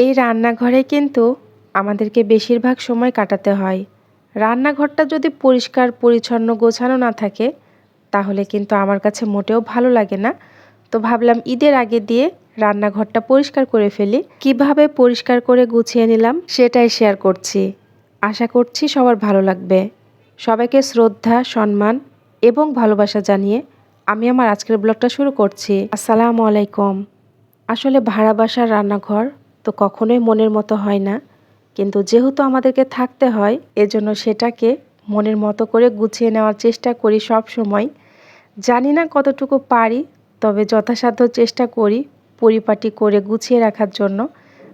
এই রান্নাঘরে কিন্তু আমাদেরকে বেশিরভাগ সময় কাটাতে হয়। রান্নাঘরটা যদি পরিষ্কার, পরিচ্ছন্ন, গোছানো না থাকে, তাহলে কিন্তু আমার কাছে মোটেও ভালো লাগে না। তো ভাবলাম ঈদের আগে দিয়ে রান্নাঘরটা পরিষ্কার করে ফেলি। কীভাবে পরিষ্কার করে গুছিয়ে নিলাম সেটাই শেয়ার করছি। আশা করছি সবার ভালো লাগবে। সবাইকে শ্রদ্ধা, সম্মান এবং ভালোবাসা জানিয়ে আমি আমার আজকের ব্লগটা শুরু করছি। আসসালামু আলাইকুম। আসলে ভাড়া বাসার রান্নাঘর তো কখনোই মনের মতো হয় না। কিন্তু যেহেতু আমাদেরকে থাকতে হয়, এজন্য সেটাকে মনের মতো করে গুছিয়ে নেওয়ার চেষ্টা করি সব সময়। জানি না কতটুকু পারি, তবে যথাসাধ্য চেষ্টা করি পরিপাটি করে গুছিয়ে রাখার জন্য,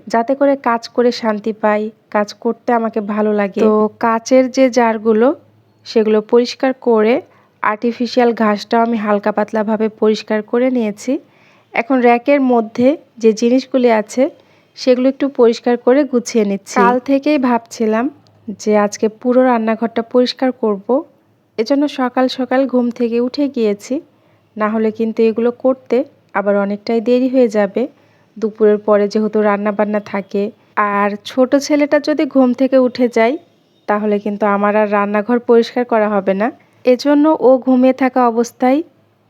যাতে করে কাজ করে শান্তি পাই, কাজ করতে আমাকে ভালো লাগে। তো কাচের যে জারগুলো, সেগুলো পরিষ্কার করে আর্টিফিশিয়াল ঘাসটাও আমি হালকা পাতলাভাবে পরিষ্কার করে নিয়েছি। এখন র্যাকের মধ্যে যে জিনিসগুলি আছে সেগুলো একটু পরিষ্কার করে গুছিয়ে নিচ্ছি। কাল থেকেই ভাবছিলাম যে আজকে পুরো রান্নাঘরটা পরিষ্কার করব। এজন্য সকাল সকাল ঘুম থেকে উঠে গিয়েছি। না হলে কিন্তু এগুলো করতে আবার অনেকটাই দেরি হয়ে যাবে। দুপুরের পরে যেহেতু রান্না বান্না থাকে, আর ছোট ছেলেটা যদি ঘুম থেকে উঠে যায়, তাহলে কিন্তু আমার আর রান্নাঘর পরিষ্কার করা হবে না। এজন্য ও ঘুমিয়ে থাকা অবস্থায়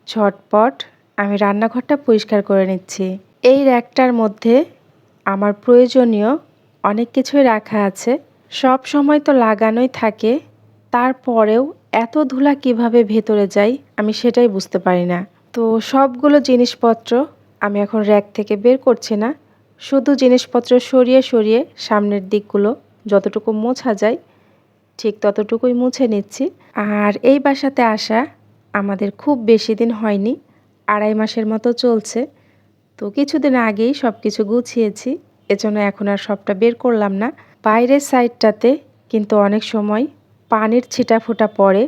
ঝটপট আমি রান্নাঘরটা পরিষ্কার করে নিচ্ছি। এই র্যাকটার মধ্যে আমার প্রয়োজনীয় অনেক কিছুই রাখা আছে। সব সময় তো লাগানোই থাকে। তারপরেও এত ধুলা কীভাবে ভেতরে যায় আমি সেটাই বুঝতে পারি না। তো সবগুলো জিনিসপত্র আমি এখন র্যাক থেকে বের করছি না। শুধু জিনিসপত্র সরিয়ে সরিয়ে সামনের দিকগুলো যতটুকু মোছা যায়, ঠিক ততটুকুই মুছে নিচ্ছি। আর এই বাসাতে আসা আমাদের খুব বেশি দিন হয়নি, আড়াই মাসের মতো চলছে। তো কিছুদিন আগেই সব কিছু গুছিয়েছি, এজন্য এখন আর সবটা বের করলাম না। বাইরের সাইডটাতে কিন্তু অনেক সময় পানির ছিটা ফোটা পড়ে।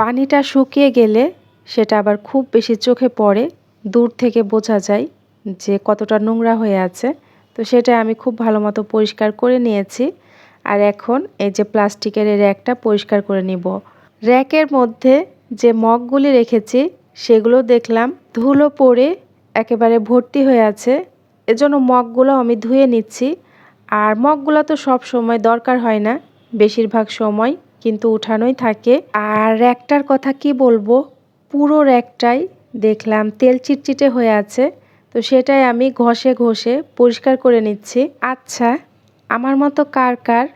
পানিটা শুকিয়ে গেলে সেটা আবার খুব বেশি চোখে পড়ে, দূর থেকে বোঝা যায় যে কতটা নোংরা হয়ে আছে। তো সেটা আমি খুব ভালো মতো পরিষ্কার করে নিয়েছি। আর এখন এই যে প্লাস্টিকের এই র্যাকটা পরিষ্কার করে নিব। র্যাকের মধ্যে যে মগগুলি রেখেছি, সেগুলো দেখলাম ধুলো পড়ে একেবারে ভর্তি হয়ে আছে। এজন্য মগগুলো আমি ধুয়ে নিচ্ছি। আর মগগুলো তো সব সময় দরকার হয় না, বেশিরভাগ সময় কিন্তু উঠানোই থাকে। আর র্যাকটার কথা কি বলব? পুরো র্যাকটাই দেখলাম তেল চিটচিটে হয়ে আছে। তো সেটাই আমি ঘষে ঘষে পরিষ্কার করে নিচ্ছি। আচ্ছা আমার মতো কার কার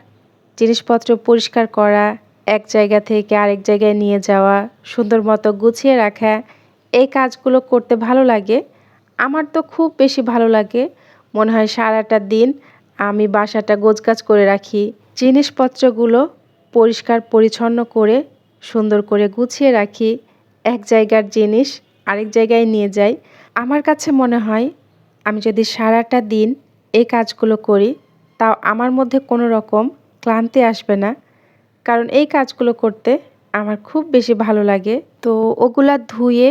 জিনিসপত্র পরিষ্কার করা, এক জায়গা থেকে আরেক জায়গায় নিয়ে যাওয়া, সুন্দর মতো গুছিয়ে রাখা, এই কাজগুলো করতে ভালো লাগে? আমার তো খুব বেশি ভালো লাগে। মনে হয় সারাটা দিন আমি বাসাটা গোছগাছ করে রাখি। জিনিসপত্রগুলো পরিষ্কার পরিচ্ছন্ন করে, সুন্দর করে গুছিয়ে রাখি। এক জায়গার জিনিস আরেক জায়গায় নিয়ে যাই। আমার কাছে মনে হয় আমি যদি সারাটা দিন এই কাজগুলো করি, তাও আমার মধ্যে কোনো রকম ক্লান্তি আসবে না। কারণ এই কাজগুলো করতে আমার খুব বেশি ভালো লাগে। তো ওগুলা ধুয়ে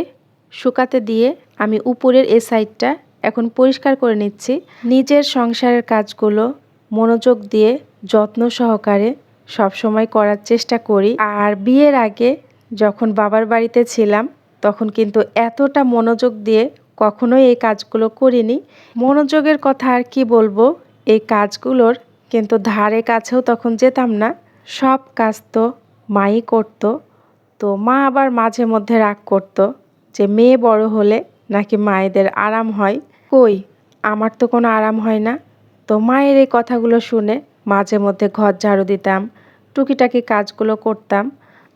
শুকাতে দিয়ে আমি উপরের এ সাইডটা এখন পরিষ্কার করে নিচ্ছি। নিজের সংসারের কাজগুলো মনোযোগ দিয়ে যত্ন সহকারে সবসময় করার চেষ্টা করি। আর বিয়ের আগে যখন বাবার বাড়িতে ছিলাম, তখন কিন্তু এতটা মনোযোগ দিয়ে কখনোই এই কাজগুলো করিনি। মনোযোগের কথা আর কি বলব, এই কাজগুলোর কিন্তু ধারে কাছেও তখন যেতাম না। সব কাজ তো মাই করতো, তো মা আবার মাঝে মধ্যে রাগ করতো। যে মেয়ে বড় হলে নাকি মায়েদের আরাম হয়? কই, আমার তো কোনো আরাম হয় না। তো মায়ের এই কথাগুলো শুনে মাঝে মধ্যে ঘর ঝাড়ু দিতাম, টুকিটাকি কাজগুলো করতাম।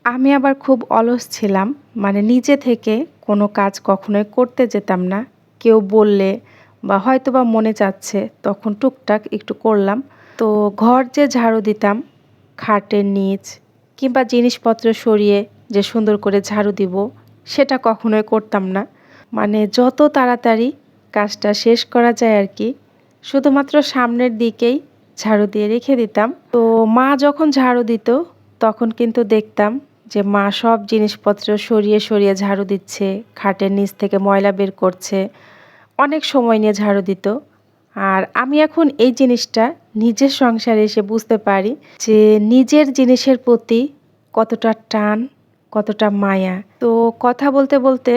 আমি আবার খুব অলস ছিলাম মানে নিজে থেকে কোনো কাজ কখনোই করতে যেতাম না। কেউ বললে বা হয়তো বা মনে চাচ্ছে, তখন টুকটাক একটু করলাম। তো ঘর যে ঝাড়ু দিতাম, খাটের নিচ কিংবা জিনিসপত্র সরিয়ে যে সুন্দর করে ঝাড়ু দিব সেটা কখনোই করতাম না। মানে যত তাড়াতাড়ি কাজটা শেষ করা যায় আর কি, শুধুমাত্র সামনের দিকেই ঝাড়ু দিয়ে রেখে দিতাম। তো মা যখন ঝাড়ু দিত, তখন কিন্তু দেখতাম যে মা সব জিনিসপত্র সরিয়ে সরিয়ে ঝাড়ু দিচ্ছে, খাটের নিচ থেকে ময়লা বের করছে, অনেক সময় নিয়ে ঝাড়ু দিত। আর আমি এখন এই জিনিসটা নিজের সংসারে এসে বুঝতে পারি যে নিজের জিনিসের প্রতি কতটা টান কতটা মায়া। তো কথা বলতে বলতে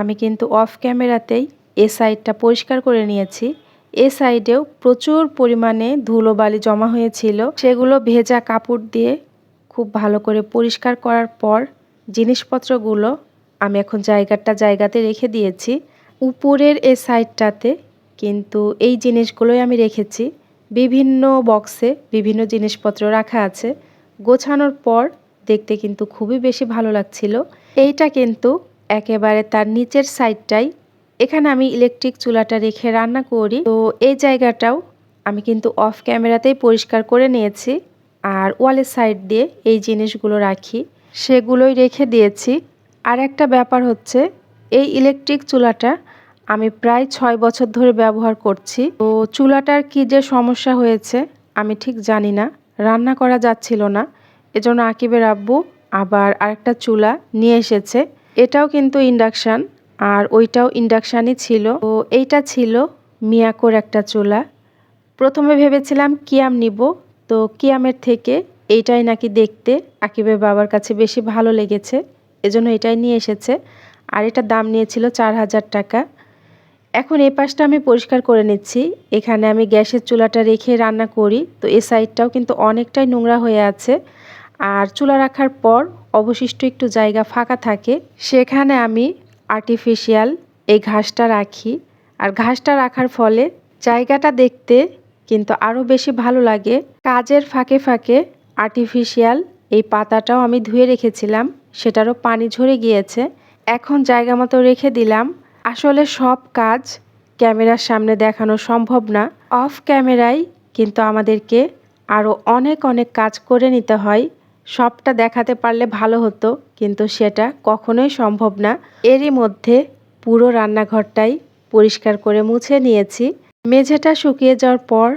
আমি কিন্তু অফ ক্যামেরাতেই এ সাইডটা পরিষ্কার করে নিয়েছি। এ সাইডেও প্রচুর পরিমাণে ধুলোবালি জমা হয়েছিল। সেগুলো ভেজা কাপড় দিয়ে খুব ভালো করে পরিষ্কার করার পর জিনিসপত্রগুলো আমি এখন জায়গাটা জায়গাতে রেখে দিয়েছি। উপরের এ সাইডটাতে কিন্তু এই জিনিসগুলোই আমি রেখেছি। বিভিন্ন বক্সে বিভিন্ন জিনিসপত্র রাখা আছে। গোছানোর পর দেখতে কিন্তু খুবই বেশি ভালো লাগছিল। এইটা কিন্তু একেবারে তার নিচের সাইডটাই। এখানে আমি ইলেকট্রিক চুলাটা রেখে রান্না করি। তো এই জায়গাটাও আমি কিন্তু অফ ক্যামেরাতেই পরিষ্কার করে নিয়েছি। আর ওয়ালের সাইড দিয়ে এই জিনিসগুলো রাখি। সেগুলোই রেখে দিয়েছি। আর একটা ব্যাপার হচ্ছে, এই ইলেকট্রিক চুলাটা আমি প্রায় ছয় বছর ধরে ব্যবহার করছি। তো চুলাটার কি যে সমস্যা হয়েছে, আমি ঠিক জানি না। রান্না করা যাচ্ছিল না। এজন্য আকিবের আব্বু আবার আরেকটা চুলা নিয়ে এসেছে। এটাও কিন্তু ইন্ডাকশান, আর ওইটাও ইন্ডাকশানই ছিল। তো এইটা ছিল মিয়াকোর একটা চুলা। প্রথমে ভেবেছিলাম কিয়াম নিব, তো কিয়ামের থেকে এইটাই নাকি দেখতে আকিবের বাবার কাছে বেশি ভালো লেগেছে। এজন্য এটাই নিয়ে এসেছে, আর এটার দাম নিয়েছিল চার হাজার টাকা। এখন এই পাশটা আমি পরিষ্কার করে নিচ্ছি। এখানে আমি গ্যাসের চুলাটা রেখে রান্না করি, তো এ সাইডটাও কিন্তু অনেকটাই নোংরা হয়ে আছে। আর চুলা রাখার পর অবশিষ্ট একটু জায়গা ফাঁকা থাকে, সেখানে আমি আর্টিফিশিয়াল এই ঘাসটা রাখি। আর ঘাসটা রাখার ফলে জায়গাটা দেখতে কিন্তু আরও বেশি ভালো লাগে। কাজের ফাঁকে ফাঁকে আর্টিফিশিয়াল এই পাতাটাও আমি ধুয়ে রেখেছিলাম, সেটারও পানি ঝরে গিয়েছে। এখন জায়গা মতো রেখে দিলাম। আসলে সব কাজ ক্যামেরার সামনে দেখানো সম্ভব না। অফ ক্যামেরায় কিন্তু আমাদেরকে আরও অনেক অনেক কাজ করে নিতে হয়। সবটা দেখাতে পারলে ভালো হতো, কিন্তু সেটা কখনোই সম্ভব না। এরই মধ্যে পুরো রান্নাঘরটাই পরিষ্কার করে মুছে নিয়েছি। মেঝেটা শুকিয়ে যাওয়ার পর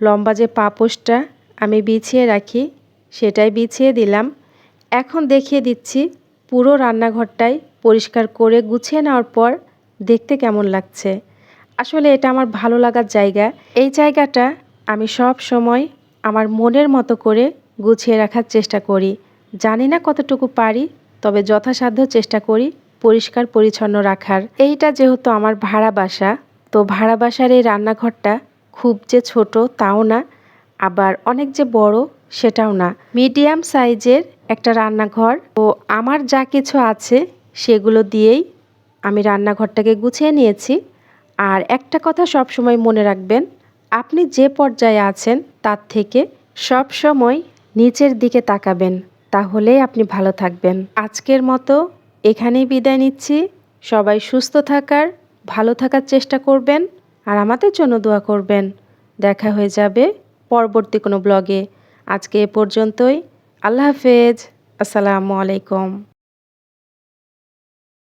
লম্বা যে পাপোশটা আমি বিছিয়ে রাখি, সেটাই বিছিয়ে দিলাম। এখন দেখিয়ে দিচ্ছি পুরো রান্নাঘরটাই পরিষ্কার করে গুছিয়ে নেওয়ার পর দেখতে কেমন লাগছে। আসলে এটা আমার ভালো লাগার জায়গা। এই জায়গাটা আমি সব সময় আমার মনের মতো করে গুছিয়ে রাখার চেষ্টা করি। জানি না কতটুকু পারি, তবে যথাসাধ্য চেষ্টা করি পরিষ্কার, পরিচ্ছন্ন রাখার। এইটা যেহেতু আমার ভাড়া বাসা, তো ভাড়া বাসার এই রান্নাঘরটা খুব যে ছোট তাও না, আবার অনেক যে বড় সেটাও না। মিডিয়াম সাইজের একটা রান্নাঘর, তো আমার যা কিছু আছে সেগুলো দিয়েই আমি রান্নাঘরটাকে গুছিয়ে নিয়েছি। আর একটা কথা সব সময় মনে রাখবেন, আপনি যে পর্যায়ে আছেন তার থেকে সব সময় নিচের দিকে তাকাবেন, তাহলেই আপনি ভালো থাকবেন। আজকের মতো এখানেই বিদায় নিচ্ছি। সবাই সুস্থ থাকার, ভালো থাকার চেষ্টা করবেন আর আমাদের জন্য দোয়া করবেন। দেখা হয়ে যাবে পরবর্তী কোনো ব্লগে। আজকে এ পর্যন্তই। আল্লাহ হাফেজ। আসসালামু আলাইকুম।